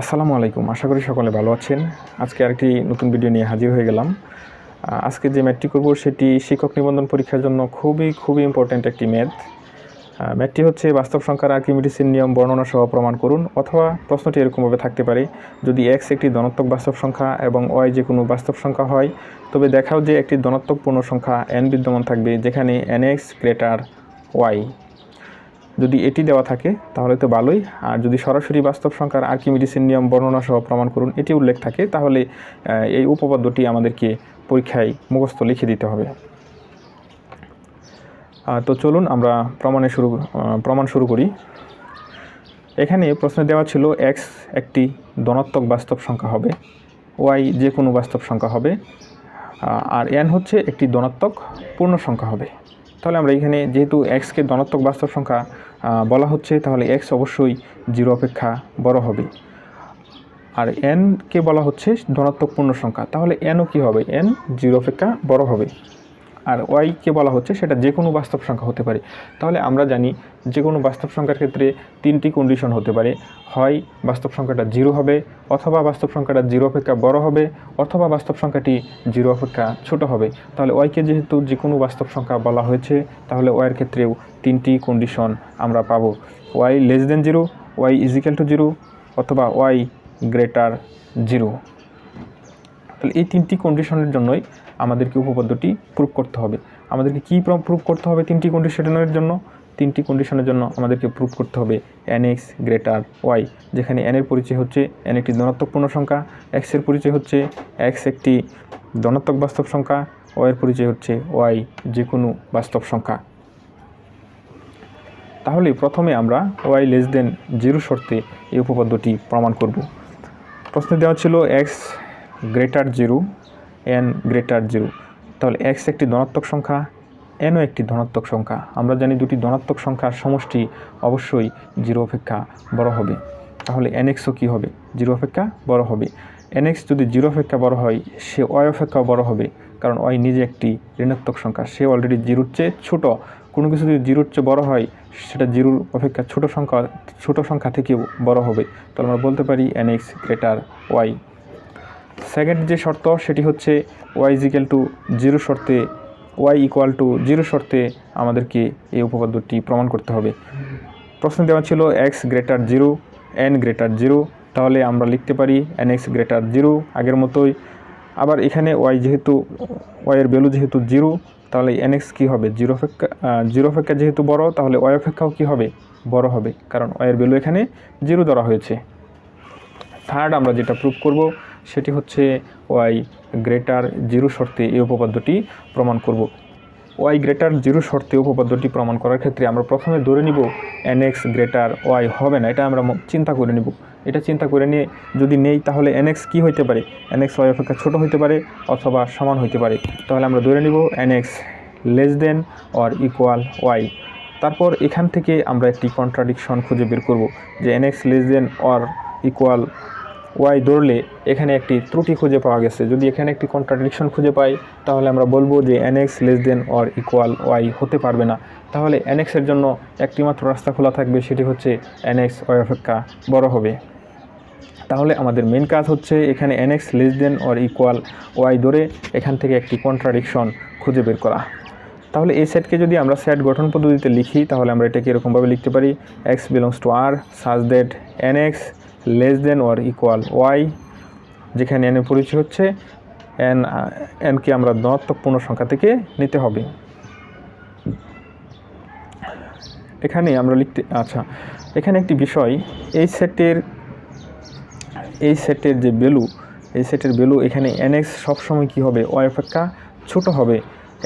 আসসালামু আলাইকুম। আশা করি সকলে ভালো আছেন। আজকে আরেকটি নতুন ভিডিও নিয়ে হাজির হয়ে গেলাম। আজকে যে ম্যাথটি করব সেটি শিক্ষক নিবন্ধন পরীক্ষার জন্য খুবই খুবই ইম্পর্ট্যান্ট একটি ম্যাথ ম্যাথটি হচ্ছে বাস্তব সংখ্যার আর্কিমিডিসের নিয়ম বর্ণনা সহ প্রমাণ করুন অথবা প্রশ্নটি এরকমভাবে থাকতে পারে। যদি এক্স একটি ধনাত্মক বাস্তব সংখ্যা এবং ওয়াই যে কোনো বাস্তব সংখ্যা হয়, তবে দেখাও যে একটি ধনাত্মক পূর্ণ সংখ্যা এন বিদ্যমান থাকবে, যেখানে এন এক্স গ্রেটার ওয়াই যদি এটি দেওয়া থাকে, তাহলে তো ভালোই। আর যদি সরাসরি বাস্তব সংখ্যার আর্কিমিডিসের নিয়ম বর্ণনা সহ প্রমাণ করুন, এটি উল্লেখ থাকে, তাহলে এই উপপাদ্যটি আমাদেরকে পরীক্ষায় মুখস্থ লিখে দিতে হবে। তো চলুন আমরা প্রমাণে শুরু প্রমাণ শুরু করি। এখানে প্রশ্নে দেওয়া ছিল এক্স একটি ধনাত্মক বাস্তব সংখ্যা হবে ওয়াই যে কোনো বাস্তব সংখ্যা হবে আর এন হচ্ছে একটি ধনাত্মক পূর্ণ সংখ্যা হবে। তাহলে আমরা এখানে যেহেতু এক্সকে ধনাত্মক বাস্তব সংখ্যা বলা হচ্ছে, তাহলে এক্স অবশ্যই জিরো অপেক্ষা বড় হবে। আর এনকে বলা হচ্ছে ধনাত্মক পূর্ণ সংখ্যা, তাহলে এনও কী হবে? এন জিরো অপেক্ষা বড় হবে। আর ওয়াইকে বলা হচ্ছে সেটা যে কোনো বাস্তব সংখ্যা হতে পারে। তাহলে আমরা জানি যে কোনো বাস্তব সংখ্যার ক্ষেত্রে তিনটি কন্ডিশন হতে পারে। হয় বাস্তব সংখ্যাটা জিরো হবে, অথবা বাস্তব সংখ্যাটা জিরো অপেক্ষা বড় হবে, অথবা বাস্তব সংখ্যাটি জিরো অপেক্ষা ছোট হবে। তাহলে ওয়াইকে যেহেতু যে কোনো বাস্তব সংখ্যা বলা হয়েছে, তাহলে ওয়াইয়ের ক্ষেত্রেও তিনটি কন্ডিশন আমরা পাবো। Y less than zero y equal to zero অথবা ওয়াই গ্রেটার জিরো তাহলে এই তিনটি কন্ডিশনের জন্যই আমাদেরকে উপপাদ্যটি প্রুভ করতে হবে। আমাদেরকে কী প্রুভ করতে হবে তিনটি কন্ডিশনের জন্য? তিনটি কন্ডিশনের জন্য আমাদেরকে প্রুভ করতে হবে এন এক্স গ্রেটার ওয়াই যেখানে এন এর পরিচয় হচ্ছে এন একটি ধনাত্মক পূর্ণ সংখ্যা এক্সের পরিচয় হচ্ছে এক্স একটি ধনাত্মক বাস্তব সংখ্যা ওয়াই এর পরিচয় হচ্ছে ওয়াই যে কোনো বাস্তব সংখ্যা। তাহলে প্রথমে আমরা ওয়াই লেস দেন জিরো শর্তে এই উপপাদ্যটি প্রমাণ করব। প্রশ্নে দেওয়া ছিল x greater zero n greater zero. তাহলে এক্স একটি ধনাত্মক সংখ্যা এনও একটি ধনাত্মক সংখ্যা। আমরা জানি দুটি ধনাত্মক সংখ্যার সমষ্টি অবশ্যই জিরো অপেক্ষা বড় হবে। তাহলে এন এক্সও কী হবে? জিরো অপেক্ষা বড় হবে। এন এক্স যদি জিরো অপেক্ষা বড় হয়, সে ওয়াই অপেক্ষাও বড় হবে, কারণ ওয়াই নিজে একটি ঋণাত্মক সংখ্যা। সে অলরেডি জিরোর চেয়ে ছোটো। কোনো কিছু যদি জিরোর চেয়ে বড় হয়, সেটা জিরোর অপেক্ষা ছোট সংখ্যা ছোট সংখ্যা থেকেও বড় হবে। তো আমরা বলতে পারি n x greater y second যে শর্ত, সেটি হচ্ছে ওয়াই ইজিক্যাল টু জিরো শর্তে ওয়াই ইকুয়াল টু জিরো শর্তে আমাদেরকে এই উপপাদ্যটি প্রমাণ করতে হবে। প্রশ্ন দেওয়া ছিল x greater zero n greater zero তাহলে আমরা লিখতে পারি এন এক্স গ্রেটার জিরো আগের মতোই। আবার এখানে ওয়াই যেহেতু ওয়াইয়ের ভ্যালু যেহেতু জিরো তাহলে এন এক্স কী হবে? জিরো অপেক্ষা জিরো অপেক্ষা যেহেতু বড়, তাহলে ওয়াই অপেক্ষাও কী হবে? বড় হবে, কারণ ওয়াইয়ের ভ্যালু এখানে জিরো ধরা হয়েছে। থার্ড আমরা যেটা প্রুভ করব সেটি হচ্ছে ওয়াই গ্রেটার জিরো শর্তে এই উপপাদ্যটি প্রমাণ করব। ওয়াই গ্রেটার জিরো শর্তে উপপাদ্যটি প্রমাণ করার ক্ষেত্রে আমরা প্রথমে ধরে নিব এন এক্স গ্রেটার ওয়াই হবে না, এটা আমরা চিন্তা করে নিব। এটা চিন্তা করে নিয়ে যদি নেই তাহলে এন এক্স কী হইতে পারে? এন এক্স ওয়াই অপেক্ষা ছোটো হইতে পারে অথবা সমান হইতে পারে। তাহলে আমরা ধরে নিব n x less than or equal y. তারপর এখান থেকে আমরা একটি কন্ট্রাডিকশন খুঁজে বের করব যে n x less than or equal y ধরলে এখানে একটি ত্রুটি খুঁজে পাওয়া গেছে। যদি এখানে একটি কন্ট্রাডিকশন খুঁজে পাই, তাহলে আমরা বলব যে n x less than or equal y হতে পারবে না। তাহলে এন এক্সের জন্য একটি মাত্র রাস্তা খোলা থাকবে, সেটি হচ্ছে এন এক্স ওয়াই অপেক্ষা বড় হবে। তাহলে আমাদের মেন কাজ হচ্ছে এখানে n x less than or equal y ধরে এখান থেকে একটি কন্ট্রাডিকশন খুঁজে বের করা। তাহলে এই সেটকে যদি আমরা সেট গঠন পদ্ধতিতে লিখি, তাহলে আমরা এটাকে এরকমভাবে লিখতে পারি x belongs to r such that n x less than or equal y যেখানে এন এর পরিচয় হচ্ছে এন এনকে আমরা ধনাত্মক পূর্ণ সংখ্যা থেকে নিতে হবে। এখানে আমরা লিখতে আচ্ছা এখানে একটি বিষয়, এই সেটের এই সেটের যে ভ্যালু এই সেটের ভ্যালু এখানে এনএক্স সবসময় কী হবে? ওয়াই অপেক্ষা ছোট হবে।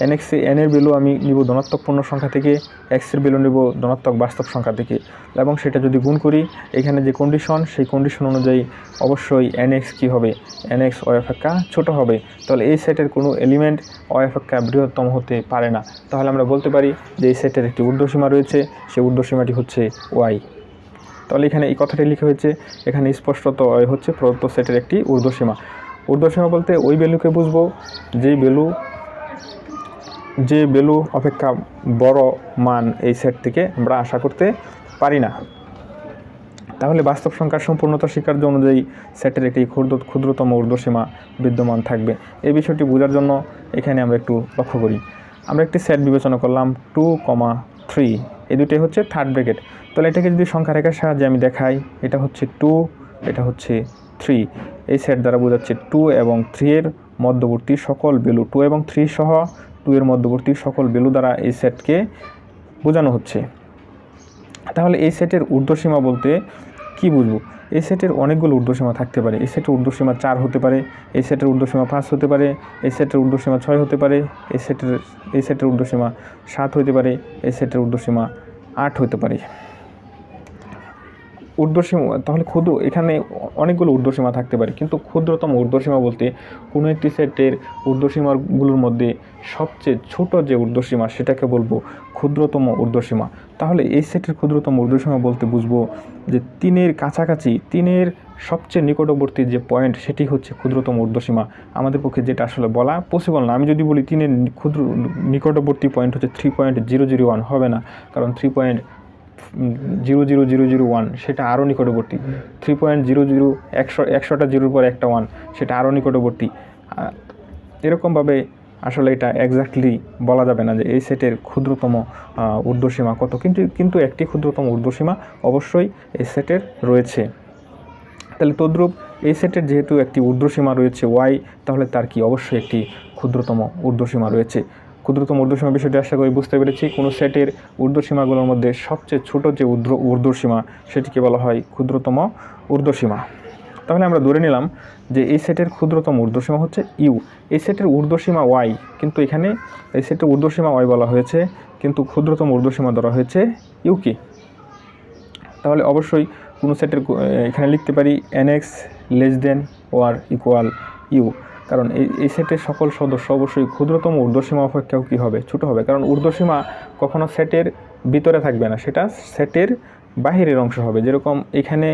এনএক্সে এনের ভ্যালু আমি নিব ধনাত্মক পূর্ণ সংখ্যা থেকে এক্সের ভ্যালু নিব ধনাত্মক বাস্তব সংখ্যা থেকে। এবং সেটা যদি গুণ করি, এখানে যে কন্ডিশন সেই কন্ডিশন অনুযায়ী অবশ্যই এনএক্স কী হবে? এনএক্স ওয়াই অপেক্ষা ছোট হবে। তাহলে এই সেটের কোনো এলিমেন্ট অপেক্ষা বৃহত্তম হতে পারে না। তাহলে আমরা বলতে পারি যে এই সেটের একটি ঊর্ধ্বসীমা রয়েছে, সেই ঊর্ধ্বসীমাটি হচ্ছে ওয়াই তাহলে এখানে এই কথাটি লিখা হয়েছে, এখানে স্পষ্টত হচ্ছে প্রদত্ত সেটের একটি ঊর্ধ্বসীমা। ঊর্ধ্বসীমা বলতে ওই ভ্যালুকে বুঝব, যেই ভ্যালু যে ভ্যালু অপেক্ষা বড় মান এই সেট থেকে আমরা আশা করতে পারি না। তাহলে বাস্তব সংখ্যার সম্পূর্ণতা স্বীকার্য অনুযায়ী সেটের একটি ক্ষুদ্র, ক্ষুদ্রতম ঊর্ধ্বসীমা বিদ্যমান থাকবে। এই বিষয়টি বোঝার জন্য এখানে আমরা একটু লক্ষ্য করি। আমরা একটি সেট বিবেচনা করলাম টু কমা থ্রি এই দুটোই হচ্ছে থার্ড ব্র্যাকেট তাহলে এটাকে যদি সংখ্যা রেখার সাহায্যে আমি দেখাই, এটা হচ্ছে টু এটা হচ্ছে থ্রি এই সেট দ্বারা বোঝাচ্ছে টু এবং থ্রি এর মধ্যবর্তী সকল ভ্যালু টু এবং থ্রি সহ টু এর মধ্যবর্তী সকল ভ্যালু দ্বারা এই সেটকে বোঝানো হচ্ছে। তাহলে এই সেটের ঊর্ধ্বসীমা বলতে কি বুঝব? এই সেটের অনেকগুলো ঊর্ধ্বসীমা থাকতে পারে। এই সেটের ঊর্ধ্বসীমা চার হতে পারে, এই সেটের ঊর্ধ্বসীমা পাঁচ হতে পারে, এই সেটের ঊর্ধ্বসীমা ছয় হতে পারে, এই সেটের এই সেটের ঊর্ধ্বসীমা সাত হতে পারে, এই সেটের ঊর্ধ্বসীমা আট হতে পারে। ঊর্ধ্বসীমা তাহলে ক্ষুদ্র, এখানে অনেকগুলো ঊর্ধ্বসীমা থাকতে পারে, কিন্তু ক্ষুদ্রতম ঊর্ধ্বসীমা বলতে কোনো একটি সেটের ঊর্ধ্বসীমাগুলোর মধ্যে সবচেয়ে ছোট যে ঊর্ধ্বসীমা সেটাকে বলব ক্ষুদ্রতম ঊর্ধ্বসীমা তাহলে এই সেটের ক্ষুদ্রতম ঊর্ধ্বসীমা বলতে বুঝব যে তিনের কাছাকাছি, তিনের সবচেয়ে নিকটবর্তী যে পয়েন্ট সেটি হচ্ছে ক্ষুদ্রতম ঊর্ধ্বসীমা আমাদের পক্ষে যেটা আসলে বলা পসিবল না। আমি যদি বলি তিনের ক্ষুদ্র, নিকটবর্তী পয়েন্ট হচ্ছে three point zero zero one হবে না। কারণ three point zero zero zero zero one, সেটা আরও নিকটবর্তী। থ্রি পয়েন্ট জিরো জিরো একশো, একশোটা জিরোর পর একটা ওয়ান সেটা আরও নিকটবর্তী। এরকমভাবে আসলে এটা এক্স্যাক্টলি বলা যাবে না যে এই সেটের ক্ষুদ্রতম ঊর্ধ্বসীমা কত। কিন্তু কিন্তু একটি ক্ষুদ্রতম ঊর্ধ্বসীমা অবশ্যই এই সেটের রয়েছে। তাহলে তদ্রূপ এই সেটের যেহেতু একটি ঊর্ধ্বসীমা রয়েছে ওয়াই তাহলে তার কি অবশ্যই একটি ক্ষুদ্রতম ঊর্ধ্বসীমা রয়েছে। ক্ষুদ্রতম ঊর্ধ্বসীমা বিষয়টি আশা করি বুঝতে পেরেছি। কোনো সেটের ঊর্ধ্বসীমাগুলোর মধ্যে সবচেয়ে ছোট যে ঊর্ধ্ব ঊর্ধ্বসীমা সেটিকে বলা হয় ক্ষুদ্রতম ঊর্ধ্বসীমা তাহলে আমরা ধরে নিলাম যে এই সেটের ক্ষুদ্রতম ঊর্ধ্বসীমা হচ্ছে ইউ এই সেটের ঊর্ধ্বসীমা ওয়াই কিন্তু এখানে এই সেটের ঊর্ধ্বসীমা ওয়াই বলা হয়েছে, কিন্তু ক্ষুদ্রতম ঊর্ধ্বসীমা ধরা হয়েছে ইউকে তাহলে অবশ্যই কোনো সেটের এখানে লিখতে পারি n x less than or equal u কারণ এই এই সেটের সকল সদস্য অবশ্যই ক্ষুদ্রতম ঊর্ধ্বসীমা অপেক্ষাও কী হবে? ছোট হবে। কারণ ঊর্ধ্বসীমা কখনো সেটের ভিতরে থাকবে না, সেটা সেটের বাহিরের অংশ হবে। যেরকম এখানে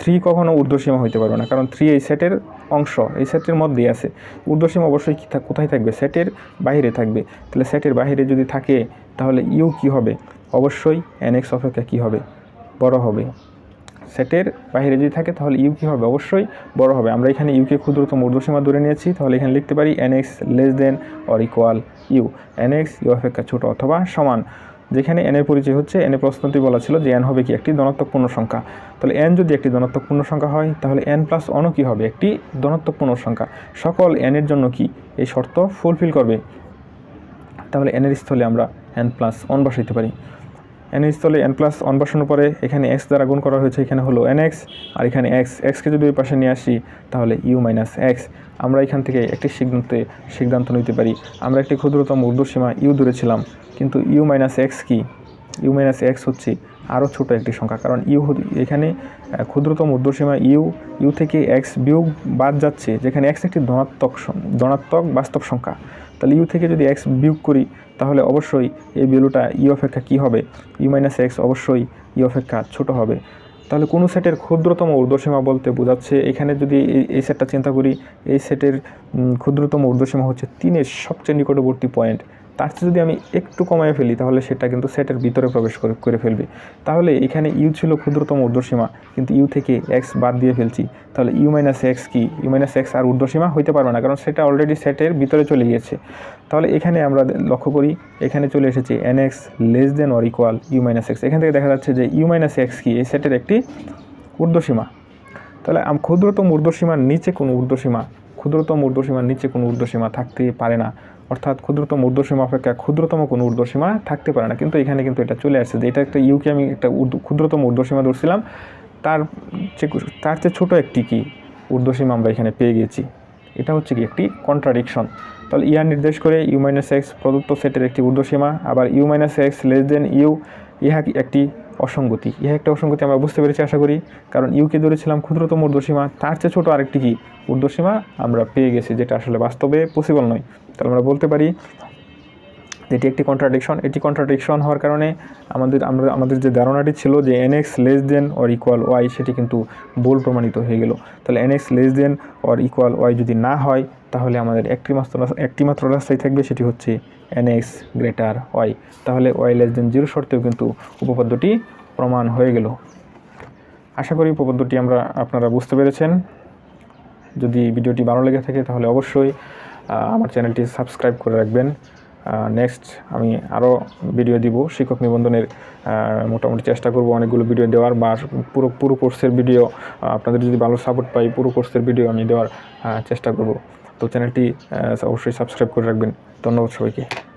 থ্রি কখনো ঊর্ধ্বসীমা হইতে পারবে না, কারণ থ্রি এই সেটের অংশ, এই সেটের মধ্যেই আছে। ঊর্ধ্বসীমা অবশ্যই কোথায় থাকবে? সেটের বাইরে থাকবে। তাহলে সেটের বাইরে যদি থাকে, তাহলে ইউ কি হবে? অবশ্যই এক্স অপেক্ষা কী হবে? বড় হবে। সেটের বাইরে যদি থাকে, তাহলে ইউ কি হবে। অবশ্যই বড় হবে। আমরা এখানে ইউকে ক্ষুদ্রতম ঊর্ধ্বসীমা ধরে নিয়েছি। তাহলে এখানে লিখতে পারি n x less than or equal u n x u অপেক্ষা ছোট অথবা সমান। যেখানে এনের পরিচয় হচ্ছে এনে প্রশ্নটি বলা ছিল যে এন হবে কি একটি ধনাত্মক পূর্ণ সংখ্যা। তাহলে এন যদি একটি ধনাত্মক পূর্ণ সংখ্যা হয়, তাহলে এন প্লাস অনও কী হবে? একটি ধনাত্মক পূর্ণ সংখ্যা। সকল এনের জন্য কি এই শর্ত ফুলফিল করবে? তাহলে এনের স্থলে আমরা এন প্লাস অন বসাইতে পারি। এনের স্থলে এন প্লাস অন বসানোর পরে এখানে এক্স দ্বারা গুণ করা হয়েছে, এখানে হলো এন এক্স আর এখানে এক্স এক্সকে যদি ওই পাশে নিয়ে আসি, তাহলে ইউ মাইনাস এক্স আমরা এখান থেকে একটি সিদ্ধান্তে সিদ্ধান্ত নিতে পারি। আমরা একটি ক্ষুদ্রতম ঊর্ধ্বসীমা ইউ ধরেছিলাম কিন্তু ইউ মাইনাস এক্স কি? ইউ মাইনাস এক্স হচ্ছে আরও ছোট একটি সংখ্যা, কারণ ইউ এখানে ক্ষুদ্রতম ঊর্ধ্বসীমা ইউ ইউ থেকে এক্স বিয়োগ বাদ যাচ্ছে, যেখানে এক্স একটি ধনাত্মক ধনাত্মক বাস্তব সংখ্যা। তাহলে ইউ থেকে যদি এক্স বিয়োগ করি, তাহলে অবশ্যই এই ভ্যালুটা ই অপেক্ষা কী হবে? ইউ মাইনাস এক্স অবশ্যই ই অপেক্ষা ছোটো হবে। তাহলে কোনো সেটের ক্ষুদ্রতম ঊর্ধ্বসীমা বলতে বোঝাচ্ছে, এখানে যদি এই এই সেটটা চিন্তা করি, এই সেটের ক্ষুদ্রতম ঊর্ধ্বসীমা হচ্ছে তিনের সবচেয়ে নিকটবর্তী পয়েন্ট তার চেয়ে যদি আমি একটু কমায় ফেলি, তাহলে সেটা কিন্তু সেটের ভিতরে প্রবেশ করে করে ফেলবে। তাহলে এখানে ইউ ছিল ক্ষুদ্রতম ঊর্ধ্বসীমা, কিন্তু ইউ থেকে এক্স বাদ দিয়ে ফেলছি। তাহলে ইউ মাইনাস এক্স কি? ইউ মাইনাস এক্স আর ঊর্ধ্বসীমা হইতে পারবে না, কারণ সেটা অলরেডি সেটের ভিতরে চলে গিয়েছে। তাহলে এখানে আমরা লক্ষ্য করি, এখানে চলে এসেছে n x less than or equal u minus x এখান থেকে দেখা যাচ্ছে যে ইউ মাইনাস এক্স কি? এই সেটের একটি ঊর্ধ্বসীমা। তাহলে আম ক্ষুদ্রতম ঊর্ধ্বসীমার নিচে কোনো ঊর্ধ্বসীমা ক্ষুদ্রতম ঊর্ধ্বসীমার নিচে কোনো ঊর্ধ্বসীমা থাকতে পারে না। অর্থাৎ ক্ষুদ্রতম ঊর্ধ্বসীমা অপেক্ষা ক্ষুদ্রতম কোনো ঊর্ধ্বসীমা থাকতে পারে না। কিন্তু এখানে কিন্তু এটা চলে আসছে যে এটা একটা ইউকে আমি একটা ক্ষুদ্রতম ঊর্ধ্বসীমা ধরছিলাম। তার তার চেয়ে ছোটো একটি কি ঊর্ধ্বসীমা আমরা এখানে পেয়ে গেছি। এটা হচ্ছে কি একটি কন্ট্রাডিকশন তাহলে ইয়ার নির্দেশ করে ইউ মাইনাস এক্স প্রদত্ত সেটের একটি ঊর্ধ্বসীমা, আবার u minus x less than u ইহা একটি অসঙ্গতি। ইহা একটা অসঙ্গতি আমরা বুঝতে পেরেছি, আশা করি। কারণ ইউকে ধরেছিলাম ক্ষুদ্রতম ঊর্ধ্বসীমা তার চেয়ে ছোটো আরেকটি কি ঊর্ধ্বসীমা আমরা পেয়ে গেছি, যেটা আসলে বাস্তবে পসিবল নয়। তাহলে আমরা বলতে পারি এটি একটি কন্ট্রাডিকশন এটি কন্ট্রাডিকশন হওয়ার কারণে আমাদের আমরা আমাদের যে ধারণাটি ছিল যে n x less than or equal y সেটি কিন্তু ভুল প্রমাণিত হয়ে গেল। তাহলে n x less than or equal y যদি না হয়, তাহলে আমাদের একটি মাত্র একটি মাত্র রাস্তায় থাকবে, সেটি হচ্ছে এন এক্স গ্রেটার ওয়াই তাহলে ওয়াই লেস দেন জিরো শর্তেও কিন্তু উপপাদ্যটি প্রমাণ হয়ে গেল। আশা করি উপপাদ্যটি আমরা আপনারা বুঝতে পেরেছেন। যদি ভিডিওটি ভালো লেগে থাকে, তাহলে অবশ্যই আমার চ্যানেলটি সাবস্ক্রাইব করে রাখবেন। নেক্সট আমি আরও ভিডিও দিব, শিক্ষক নিবন্ধনের মোটামুটি চেষ্টা করব অনেকগুলো ভিডিও দেওয়ার বা পুরো পুরো কোর্সের ভিডিও আপনাদের যদি ভালো সাপোর্ট পাই, পুরো কোর্সের ভিডিও আমি দেওয়ার চেষ্টা করব। তো চ্যানেলটি অবশ্যই সাবস্ক্রাইব করে রাখবেন। ধন্যবাদ সবাইকে।